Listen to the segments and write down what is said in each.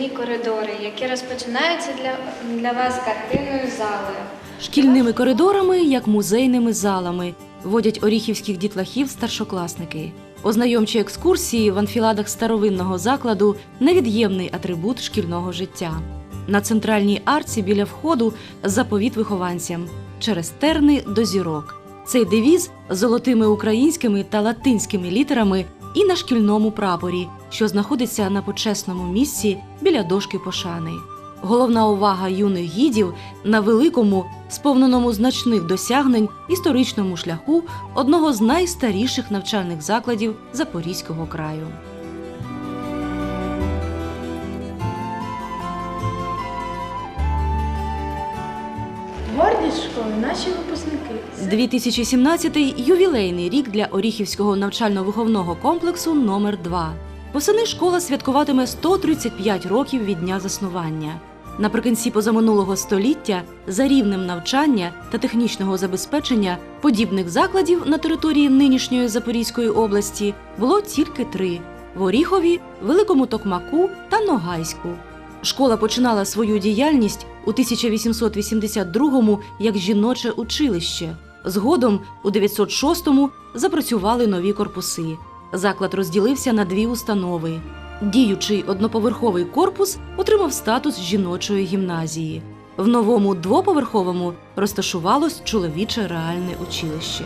шкільні коридори, які розпочинаються для, для вас картинною залою. Шкільними коридорами, як музейними залами, водять оріхівських дітлахів старшокласники. Ознайомчі екскурсії в анфіладах старовинного закладу невід'ємний атрибут шкільного життя. На центральній арці біля входу заповіт вихованцям через терни до зірок. Цей девіз золотими українськими та латинськими літерами і на шкільному прапорі, що знаходиться на почесному місці біля дошки пошани. Головна увага юних гідів на великому, сповненому значних досягнень історичному шляху одного з найстаріших навчальних закладів Запорізького краю. Гордість школи наші випускники. 2017 – ювілейний рік для Оріхівського навчально-виховного комплексу номер 2 Восени школа святкуватиме 135 років від дня заснування. Наприкінці позаминулого століття за рівнем навчання та технічного забезпечення подібних закладів на території нинішньої Запорізької області було тільки три: в Оріхові, Великому Токмаку та Ногайську. Школа починала свою діяльність у 1882-му як жіноче училище. Згодом у 906-му запрацювали нові корпуси. Заклад розділився на дві установи. Діючий одноповерховий корпус отримав статус жіночої гімназії. В новому двоповерховому розташувалось чоловіче реальне училище.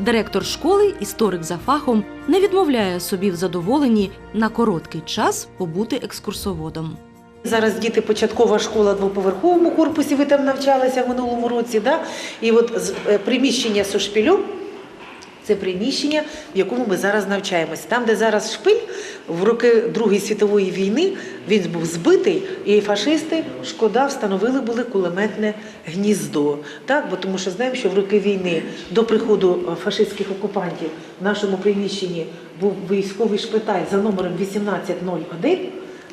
Директор школи, історик за фахом, не відмовляє собі в задоволенні на короткий час побути екскурсоводом. Зараз діти початкова школа в двоповерховому корпусі, ви там навчалися в минулому році. Да? І от е, приміщення Сошпілю це приміщення, в якому ми зараз навчаємося. Там, де зараз шпиль, в роки Другої світової війни він був збитий, і фашисти, шкода, встановили були кулеметне гніздо. Так? Бо тому що знаємо, що в роки війни до приходу е, фашистських окупантів в нашому приміщенні був військовий шпиталь за номером 1801.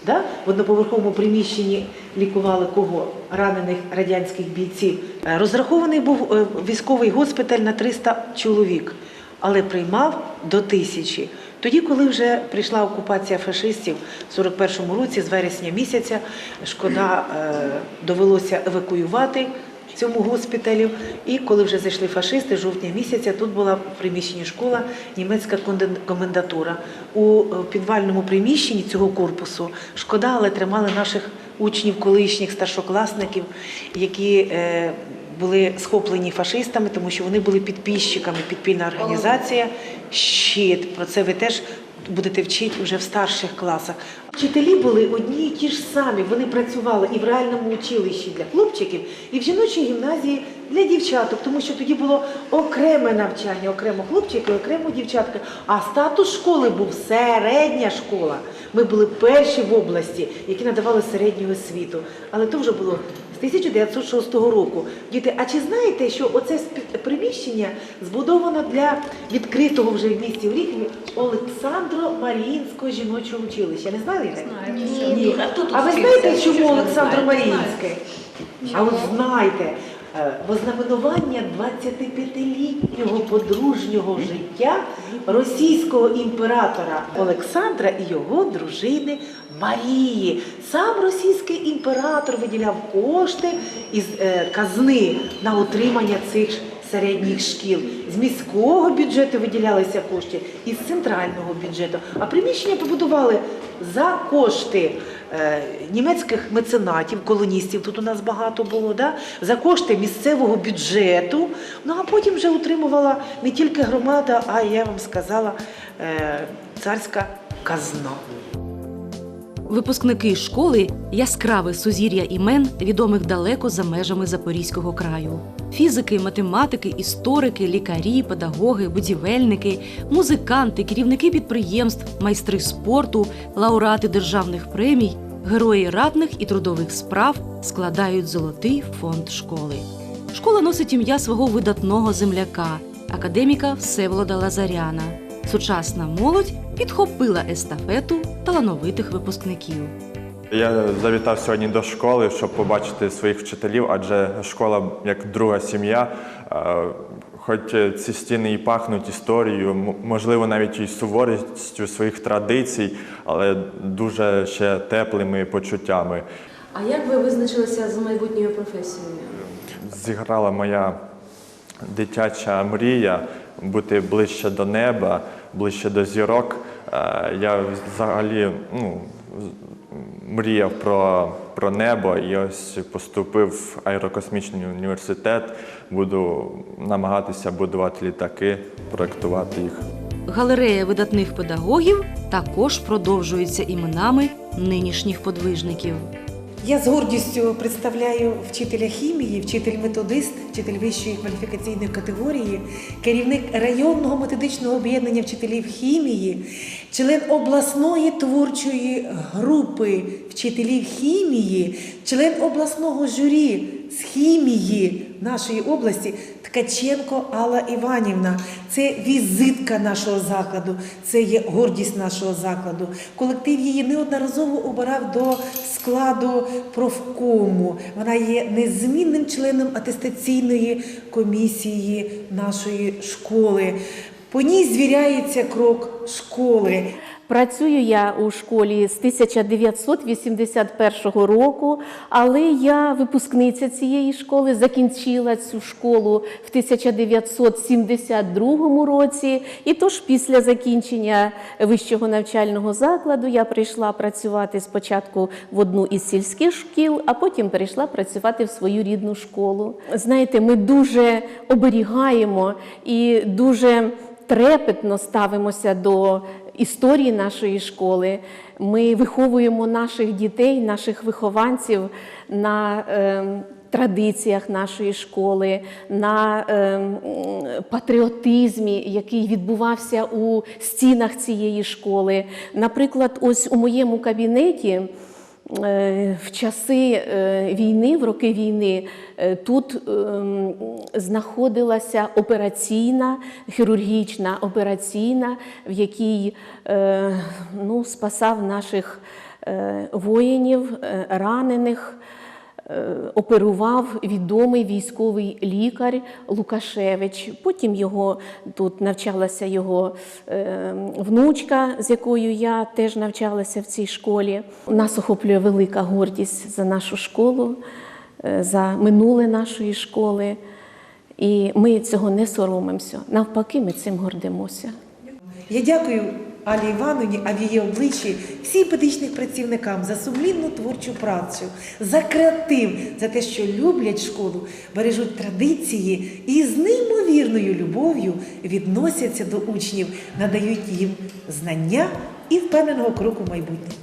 Да? В одноповерховому приміщенні лікували кого? Ранених радянських бійців. Е, Розрахований був е, військовий госпіталь на 300 чоловік, але приймав до тисячі. Тоді, коли вже прийшла окупація фашистів в 41-му році, з вересня місяця, шкода е, довелося евакуювати цьому госпіталю. І коли вже зайшли фашисти, жовтня місяця, тут була в приміщенні школа, німецька комендатура. У е, підвальному приміщенні цього корпусу шкода, але тримали наших учнів, колишніх старшокласників, які е, були схоплені фашистами, тому що вони були підписчиками, підпільна організація. Щит. Про це ви теж будете вчити вже в старших класах. Вчителі були одні і ті ж самі. Вони працювали і в реальному училищі для хлопчиків, і в жіночій гімназії для дівчаток, тому що тоді було окреме навчання, окремо хлопчики, окремо дівчатка. А статус школи був середня школа. Ми були перші в області, які надавали середню освіту. Але то вже було з 1906 року. Діти, а чи знаєте, що оце приміщення збудовано для відкритого вже в місті в Оріхові Олександро Маріїнського жіночого училища? Не знали? Ні. Ні. А ви знаєте, чому Олександро Маріїнське? А от знаєте, вознаменування 25-літнього подружнього життя російського імператора Олександра і його дружини Марії. Сам російський імператор виділяв кошти із е, казни на утримання цих середніх шкіл. З міського бюджету виділялися кошти і з центрального бюджету. А приміщення побудували за кошти е, німецьких меценатів, колоністів. Тут у нас багато було, да? за кошти місцевого бюджету. Ну а потім вже утримувала не тільки громада, а я вам сказала е, царська казна. Випускники школи яскраве сузір'я імен, відомих далеко за межами Запорізького краю. Фізики, математики, історики, лікарі, педагоги, будівельники, музиканти, керівники підприємств, майстри спорту, лауреати державних премій, герої ратних і трудових справ складають золотий фонд школи. Школа носить ім'я свого видатного земляка, академіка Всеволода Лазаряна. Сучасна молодь підхопила естафету талановитих випускників. Я завітав сьогодні до школи, щоб побачити своїх вчителів, адже школа як друга сім'я. Е, хоч ці стіни і пахнуть історією, можливо, навіть і суворістю своїх традицій, але дуже ще теплими почуттями. А як ви визначилися з майбутньою професією? Зіграла моя дитяча мрія бути ближче до неба, ближче до зірок. Е, Я взагалі ну, мріяв про, про небо і ось поступив в аерокосмічний університет. Буду намагатися будувати літаки, проектувати їх. Галерея видатних педагогів також продовжується іменами нинішніх подвижників. Я з гордістю представляю вчителя хімії, вчитель-методист, вчитель вищої кваліфікаційної категорії, керівник районного методичного об'єднання вчителів хімії, член обласної творчої групи вчителів хімії, член обласного журі з хімії нашої області Ткаченко Алла Іванівна. Це візитка нашого закладу, це є гордість нашого закладу. Колектив її неодноразово обирав до складу профкому. Вона є незмінним членом атестаційної комісії нашої школи. По ній звіряється крок школи. Працюю я у школі з 1981 року, але я випускниця цієї школи, закінчила цю школу в 1972 році. І тож після закінчення вищого навчального закладу я прийшла працювати спочатку в одну із сільських шкіл, а потім перейшла працювати в свою рідну школу. Знаєте, ми дуже оберігаємо і дуже трепетно ставимося до історії нашої школи. Ми виховуємо наших дітей, наших вихованців на е, традиціях нашої школи, на е, патріотизмі, який відбувався у стінах цієї школи. Наприклад, ось у моєму кабінеті. Е, В часи е, війни, в роки війни, е, тут ем, знаходилася операційна, хірургічна операційна, в якій ну, спасав наших воїнів, ранених. Е, Оперував відомий військовий лікар Лукашевич. Потім його тут навчалася його е, внучка, з якою я теж навчалася в цій школі. Нас охоплює велика гордість за нашу школу, е, за минуле нашої школи. І ми цього не соромимося. Навпаки, ми цим гордимося. Я дякую Алі Івановні, а в її обличчі всім педагогічним працівникам за сумлінну творчу працю, за креатив, за те, що люблять школу, бережуть традиції і з неймовірною любов'ю відносяться до учнів, надають їм знання і впевненого кроку в майбутнє.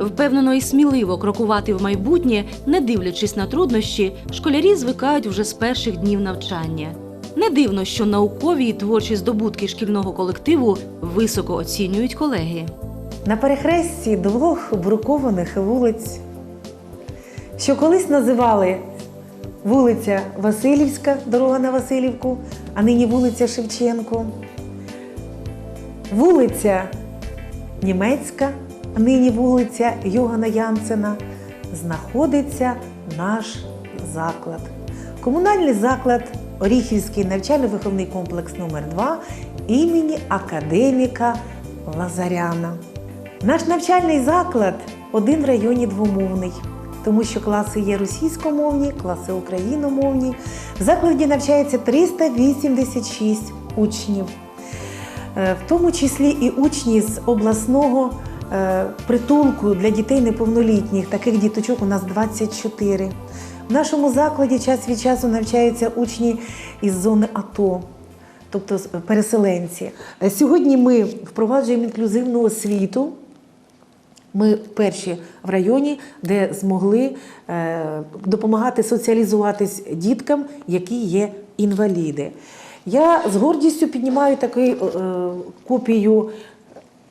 Впевнено і сміливо крокувати в майбутнє, не дивлячись на труднощі, школярі звикають вже з перших днів навчання. Не дивно, що наукові і творчі здобутки шкільного колективу високо оцінюють колеги. На перехресті двох брукованих вулиць, що колись називали вулиця Васильівська, дорога на Васильівку, а нині вулиця Шевченко, вулиця Німецька, а нині вулиця Йогана Янсена, знаходиться наш заклад. Комунальний заклад Оріхівський навчально-виховний комплекс номер 2 імені академіка Лазаряна. Наш навчальний заклад один в районі двомовний, тому що класи є російськомовні, класи україномовні. В закладі навчається 386 учнів, Е, в тому числі і учні з обласного е, притулку для дітей неповнолітніх. Таких діточок у нас 24. В нашому закладі час від часу навчаються учні із зони АТО тобто переселенці. Е, Сьогодні ми впроваджуємо інклюзивну освіту. Ми перші в районі, де змогли е, допомагати соціалізуватись діткам, які є інваліди. Я з гордістю піднімаю таку е, копію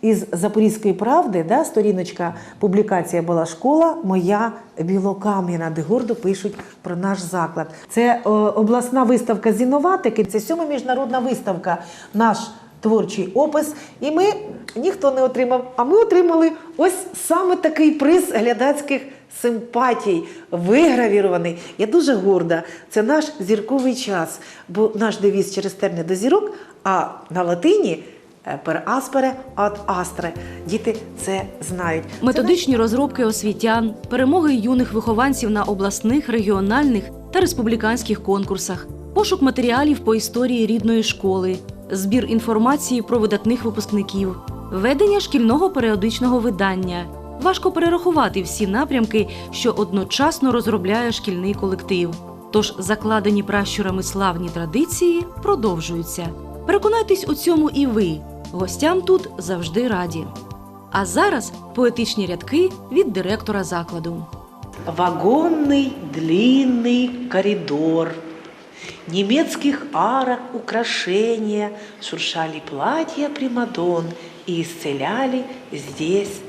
із Запорізької правди, да, сторіночка, публікація була школа Моя Білокам'яна, де гордо пишуть про наш заклад. Це е, обласна виставка з інноватики, це сьома міжнародна виставка. Наш творчий опис. І ми ніхто не отримав, а ми отримали ось саме такий приз глядацьких симпатій, вигравірований. Я дуже горда. Це наш зірковий час, бо наш девіз через терни до зірок, а на латині per aspere ad astre. Діти це знають. Методичні розробки освітян, перемоги юних вихованців на обласних, регіональних та республіканських конкурсах, пошук матеріалів по історії рідної школи, збір інформації про видатних випускників, ведення шкільного періодичного видання. Важко перерахувати всі напрямки, що одночасно розробляє шкільний колектив. Тож закладені пращурами славні традиції продовжуються. Переконайтесь у цьому і ви. Гостям тут завжди раді. А зараз поетичні рядки від директора закладу. Вагонний длинний коридор. Немецких арок украшения шуршали платья примадон и исцеляли здесь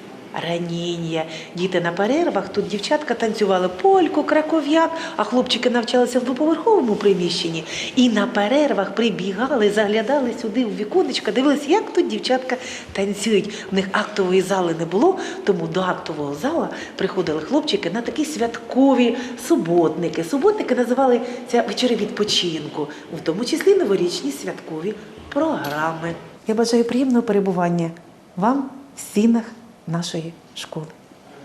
ранення. Діти на перервах тут дівчатка танцювали польку, краков'як, а хлопчики навчалися в двоповерховому приміщенні. І на перервах прибігали, заглядали сюди в віконечка, дивилися, як тут дівчатка танцюють. У них актової зали не було, тому до актового зала приходили хлопчики на такі святкові суботники. Суботники називали це вечори відпочинку, в тому числі новорічні святкові програми. Я бажаю приємного перебування вам в стінах нашої школи.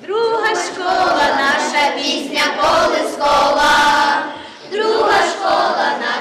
Друга школа, наша пісня колискова, друга школа наша.